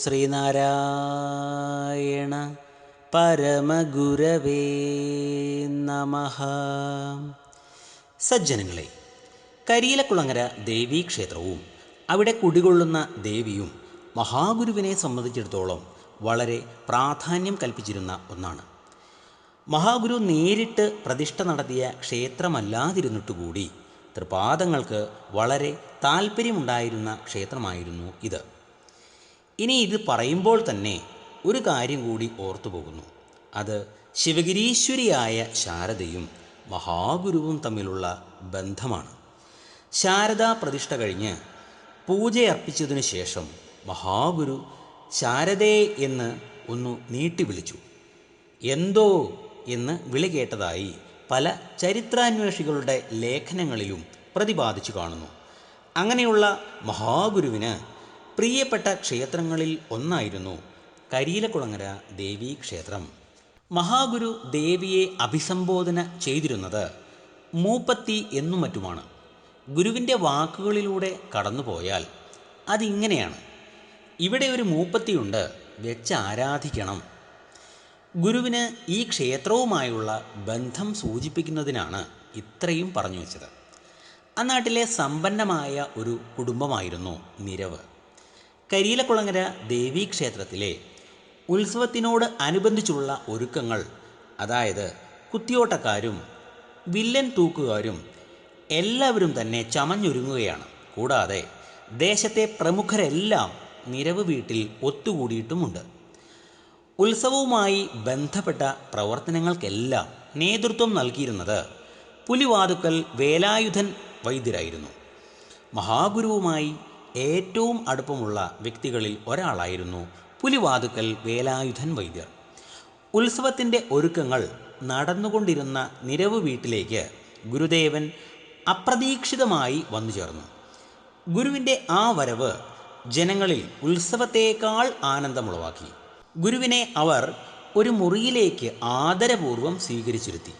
ശ്രീനാരായണ പരമഗുരവേ നമ. സജ്ജനങ്ങളെ കരിയിലക്കുളങ്ങര ദേവീക്ഷേത്രവും അവിടെ കുടികൊള്ളുന്ന ദേവിയും മഹാഗുരുവിനെ സംബന്ധിച്ചിടത്തോളം വളരെ പ്രാധാന്യം കൽപ്പിച്ചിരുന്ന ഒന്നാണ്. മഹാഗുരു നേരിട്ട് പ്രതിഷ്ഠ നടത്തിയ ക്ഷേത്രമല്ലാതിരുന്നിട്ടുകൂടി തൃപാദങ്ങൾക്ക് വളരെ താല്പര്യമുണ്ടായിരുന്ന ക്ഷേത്രമായിരുന്നു ഇത്. ഇനി ഇത് പറയുമ്പോൾ തന്നെ ഒരു കാര്യം കൂടി ഓർത്തു പോകുന്നു. അത് ശിവഗിരീശ്വരിയായ ശാരദയും മഹാഗുരുവും തമ്മിലുള്ള ബന്ധമാണ്. ശാരദാ പ്രതിഷ്ഠ കഴിഞ്ഞ് പൂജയർപ്പിച്ചതിനു ശേഷം മഹാഗുരു ശാരദേ എന്ന് ഒന്ന് നീട്ടി വിളിച്ചു. എന്തോ എന്ന് വിളി കേട്ടതായി പല ചരിത്രാന്വേഷികളുടെ ലേഖനങ്ങളിലും പ്രതിപാദിച്ചു കാണുന്നു. അങ്ങനെയുള്ള മഹാഗുരുവിന് പ്രിയപ്പെട്ട ക്ഷേത്രങ്ങളിൽ ഒന്നായിരുന്നു കരിയിലക്കുളങ്ങര ദേവീ ക്ഷേത്രം. മഹാഗുരു ദേവിയെ അഭിസംബോധന ചെയ്തിരുന്നത് മൂപ്പത്തി എന്നും മറ്റുമാണ് ഗുരുവിന്റെ വാക്കുകളിലൂടെ കടന്നുപോയാൽ അതിങ്ങനെയാണ്. ഇവിടെ ഒരു മൂപ്പത്തിയുണ്ട് വെച്ച് ആരാധിക്കണം. ഗുരുവിന് ഈ ക്ഷേത്രവുമായുള്ള ബന്ധം സൂചിപ്പിക്കുന്നതിനാണ് ഇത്രയും പറഞ്ഞു വെച്ചത്. അന്നാട്ടിലെ സമ്പന്നമായ ഒരു കുടുംബമായിരുന്നു നിരവ്. കരിയിലക്കുളങ്ങര ദേവീക്ഷേത്രത്തിലെ ഉത്സവത്തിനോട് അനുബന്ധിച്ചുള്ള ഒരുക്കങ്ങൾ അതായത് കുത്തിയോട്ടക്കാരും വില്ലൻ തൂക്കുകാരും എല്ലാവരും തന്നെ ചമഞ്ഞൊരുങ്ങുകയാണ്. കൂടാതെ ദേശത്തെ പ്രമുഖരെല്ലാം നിരവ് വീട്ടിൽ ഒത്തുകൂടിയിട്ടുമുണ്ട്. ഉത്സവവുമായി ബന്ധപ്പെട്ട പ്രവർത്തനങ്ങൾക്കെല്ലാം നേതൃത്വം നൽകിയിരുന്നത് പുലിവാതുക്കൽ വേലായുധൻ വൈദ്യരായിരുന്നു. മഹാഗുരുവുമായി ഏറ്റവും അടുപ്പമുള്ള വ്യക്തികളിൽ ഒരാളായിരുന്നു പുലിവാതുക്കൽ വേലായുധൻ വൈദ്യർ. ഉത്സവത്തിന്റെ ഒരുക്കങ്ങൾ നടന്നുകൊണ്ടിരുന്ന നിരവ് വീട്ടിലേക്ക് ഗുരുദേവൻ അപ്രതീക്ഷിതമായി വന്നു ചേർന്നു. ഗുരുവിന്റെ ആ വരവ് ജനങ്ങളിൽ ഉത്സവത്തേക്കാൾ ആനന്ദമുളവാക്കി. ഗുരുവിനെ അവർ ഒരു മുറിയിലേക്ക് ആദരപൂർവം സ്വീകരിച്ചിരുത്തി.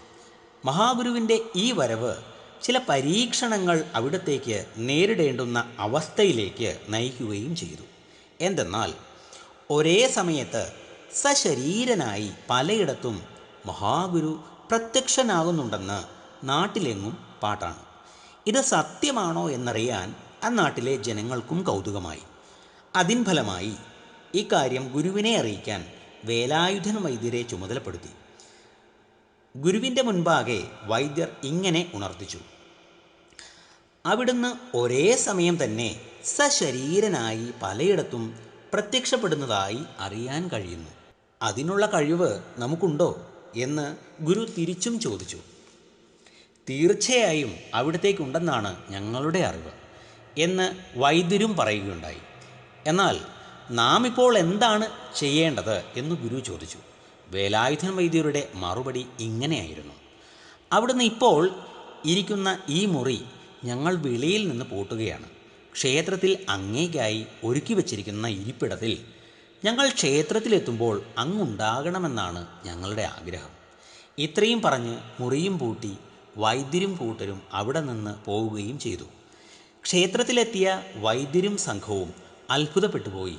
മഹാഗുരുവിന്റെ ഈ വരവ് ചില പരീക്ഷണങ്ങൾ അവിടത്തേക്ക് നേരിടേണ്ടുന്ന അവസ്ഥയിലേക്ക് നയിക്കുകയും ചെയ്തു. എന്തെന്നാൽ ഒരേ സമയത്ത് സശരീരനായി പലയിടത്തും മഹാഗുരു പ്രത്യക്ഷനാകുന്നുണ്ടെന്ന് നാട്ടിലെങ്ങും പാട്ടാണ്. ഇത് സത്യമാണോ എന്നറിയാൻ അന്നാട്ടിലെ ജനങ്ങൾക്കും കൗതുകമായി. അതിൻ ഫലമായി ഇക്കാര്യം ഗുരുവിനെ അറിയിക്കാൻ വേലായുധൻ വൈദ്യരെ ചുമതലപ്പെടുത്തി. ഗുരുവിന്റെ മുൻപാകെ വൈദ്യർ ഇങ്ങനെ ഉണർത്തിച്ചു. അവിടുന്ന് ഒരേ സമയം തന്നെ സശരീരനായി പലയിടത്തും പ്രത്യക്ഷപ്പെടുന്നതായി അറിയാൻ കഴിയുന്നു. അതിനുള്ള കഴിവ് നമുക്കുണ്ടോ? എന്ന് ഗുരു തിരിച്ചും ചോദിച്ചു. തീർച്ചയായും അവിടത്തേക്കുണ്ടെന്നാണ് ഞങ്ങളുടെ അറിവ് എന്ന് വൈദ്യരും പറയുകയുണ്ടായി. എന്നാൽ നാം ഇപ്പോൾ എന്താണ് ചെയ്യേണ്ടത്? എന്ന് ഗുരു ചോദിച്ചു. വേലായുധൻ വൈദ്യരുടെ മറുപടി ഇങ്ങനെയായിരുന്നു. അവിടുന്ന് ഇപ്പോൾ ഇരിക്കുന്ന ഈ മുറി ഞങ്ങൾ വെളിയിൽ നിന്ന് പൂട്ടുകയാണ്. ക്ഷേത്രത്തിൽ അങ്ങേക്കായി ഒരുക്കി വച്ചിരിക്കുന്ന ഇരിപ്പിടത്തിൽ ഞങ്ങൾ ക്ഷേത്രത്തിലെത്തുമ്പോൾ അങ്ങുണ്ടാകണമെന്നാണ് ഞങ്ങളുടെ ആഗ്രഹം. ഇത്രയും പറഞ്ഞ് മുറിയും പൂട്ടി വൈദ്യരും കൂട്ടരും അവിടെ നിന്ന് പോവുകയും ചെയ്തു. ക്ഷേത്രത്തിലെത്തിയ വൈദ്യരും സംഘവും അത്ഭുതപ്പെട്ടുപോയി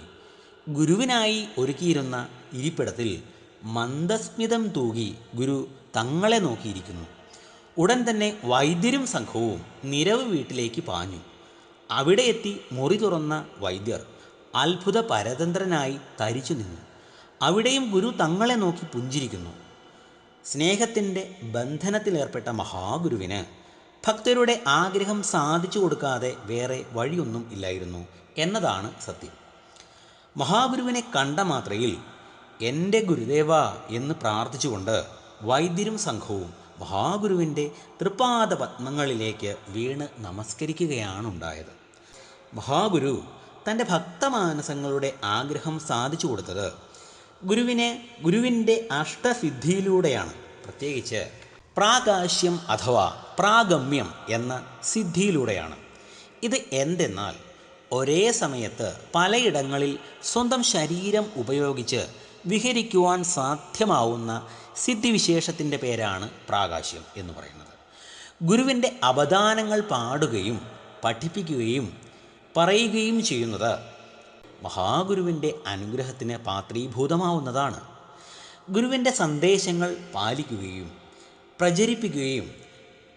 ഗുരുവിനായി ഒരുക്കിയിരുന്ന ഇരിപ്പിടത്തിൽ മന്ദസ്മിതം തൂകി ഗുരു തങ്ങളെ നോക്കിയിരിക്കുന്നു. ഉടൻ തന്നെ വൈദ്യരും സംഘവും നിരവ് വീട്ടിലേക്ക് പാഞ്ഞു. അവിടെ എത്തി മുറി തുറന്ന വൈദ്യർ അത്ഭുത പരതന്ത്രനായി തരിച്ചു നിന്നു. അവിടെയും ഗുരു തങ്ങളെ നോക്കി പുഞ്ചിരിക്കുന്നു. സ്നേഹത്തിന്റെ ബന്ധനത്തിലേർപ്പെട്ട മഹാഗുരുവിന് ഭക്തരുടെ ആഗ്രഹം സാധിച്ചു കൊടുക്കാതെ വേറെ വഴിയൊന്നും ഇല്ലായിരുന്നു എന്നതാണ് സത്യം. മഹാഗുരുവിനെ കണ്ട മാത്രയിൽ എന്റെ ഗുരുദേവ എന്ന് പ്രാർത്ഥിച്ചുകൊണ്ട് വൈദ്യരും സംഘവും മഹാഗുരുവിന്റെ തൃപാദ പത്മങ്ങളിലേക്ക് വീണ് നമസ്കരിക്കുകയാണുണ്ടായത്. മഹാഗുരു തന്റെ ഭക്തമാനസങ്ങളുടെ ആഗ്രഹം സാധിച്ചു കൊടുത്തത് ഗുരുവിനെ ഗുരുവിന്റെ അഷ്ടസിദ്ധിയിലൂടെയാണ്. പ്രത്യേകിച്ച് പ്രാകാശ്യം അഥവാ പ്രാഗമ്യം എന്ന സിദ്ധിയിലൂടെയാണ്. ഇത് എന്തെന്നാൽ ഒരേ സമയത്ത് പലയിടങ്ങളിൽ സ്വന്തം ശരീരം ഉപയോഗിച്ച് വിഹരിക്കുവാൻ സാധ്യമാവുന്ന സിദ്ധിവിശേഷത്തിന്റെ പേരാണ് പ്രാകാശ്യം എന്ന് പറയുന്നത്. ഗുരുവിന്റെ അവദാനങ്ങൾ പാടുകയും പഠിപ്പിക്കുകയും പറയുകയും ചെയ്യുന്നത് മഹാഗുരുവിന്റെ അനുഗ്രഹത്തിന് പാത്രീഭൂതമാവുന്നതാണ്. ഗുരുവിന്റെ സന്ദേശങ്ങൾ പാലിക്കുകയും പ്രചരിപ്പിക്കുകയും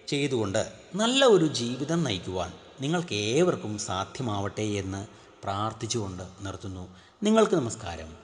ചെയ്തുകൊണ്ട് നല്ല ഒരു ജീവിതം നയിക്കുവാൻ നിങ്ങൾക്ക് ഏവർക്കും സാധ്യമാവട്ടെ എന്ന് പ്രാർത്ഥിച്ചുകൊണ്ട് നിർത്തുന്നു. നിങ്ങൾക്ക് നമസ്കാരം.